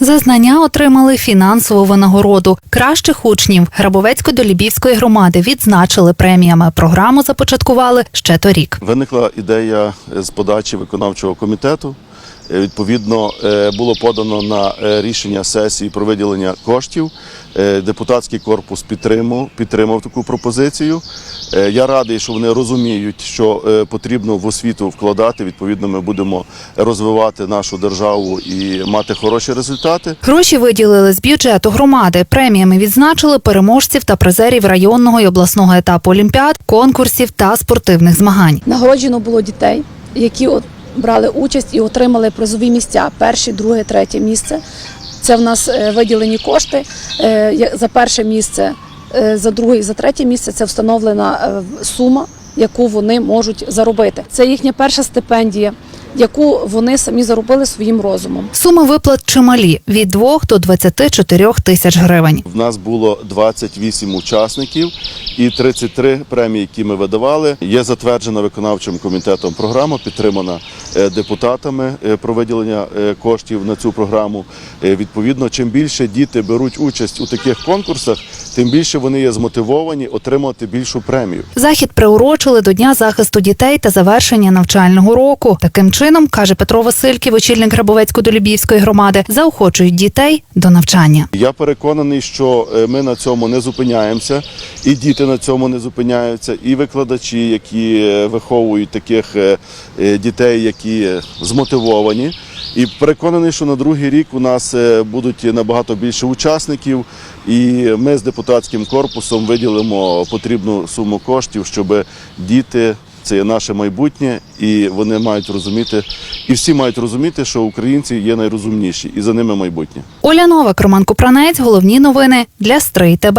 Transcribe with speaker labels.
Speaker 1: За знання отримали фінансову винагороду. Кращих учнів Грабовецько-Долібівської громади відзначили преміями. Програму започаткували ще торік.
Speaker 2: Виникла ідея з подачі виконавчого комітету. Е, Відповідно, е, було подано на е, рішення сесії про виділення коштів. Депутатський корпус підтримав, підтримав таку пропозицію. Я радий, що вони розуміють, що потрібно в освіту вкладати. Відповідно, ми будемо розвивати нашу державу і мати хороші результати.
Speaker 1: Гроші виділили з бюджету громади. Преміями відзначили переможців та призерів районного і обласного етапу олімпіад, конкурсів та спортивних змагань.
Speaker 3: Нагороджено було дітей, які от брали участь і отримали призові місця: перше, друге, третє місце. Це в нас е, виділені кошти Е, за перше місце, е, за друге і за третє місце. Це встановлена сума, яку вони можуть заробити. Це їхня перша стипендія, яку вони самі заробили своїм розумом.
Speaker 1: Суми виплат чималі від 2 до 24 тисяч гривень.
Speaker 2: В нас було 28 учасників і 33 премії, які ми видавали. Є затверджена виконавчим комітетом програма, підтримана е, депутатами е, про виділення е, коштів на цю програму. Відповідно, чим більше діти беруть участь у таких конкурсах, тим більше вони є змотивовані отримати більшу премію.
Speaker 1: Захід приурочили до Дня захисту дітей та завершення навчального року. Таким чином, каже Петро Васильків, очільник Грабовецько-Долюбівської громади, заохочують дітей до навчання.
Speaker 2: Я переконаний, що е, ми на цьому не зупиняємося, і діти на цьому не зупиняються, і викладачі, які е, виховують таких е, дітей, які змотивовані. І переконаний, що на другий рік у нас е, будуть набагато більше учасників, і ми з депутатським корпусом виділимо потрібну суму коштів, щоб діти. Це є наше майбутнє, і вони мають розуміти, і всі мають розуміти, що українці є найрозумніші, і за ними майбутнє.
Speaker 1: Оля Новак, Роман Купранець. Головні новини для Стрий ТБ.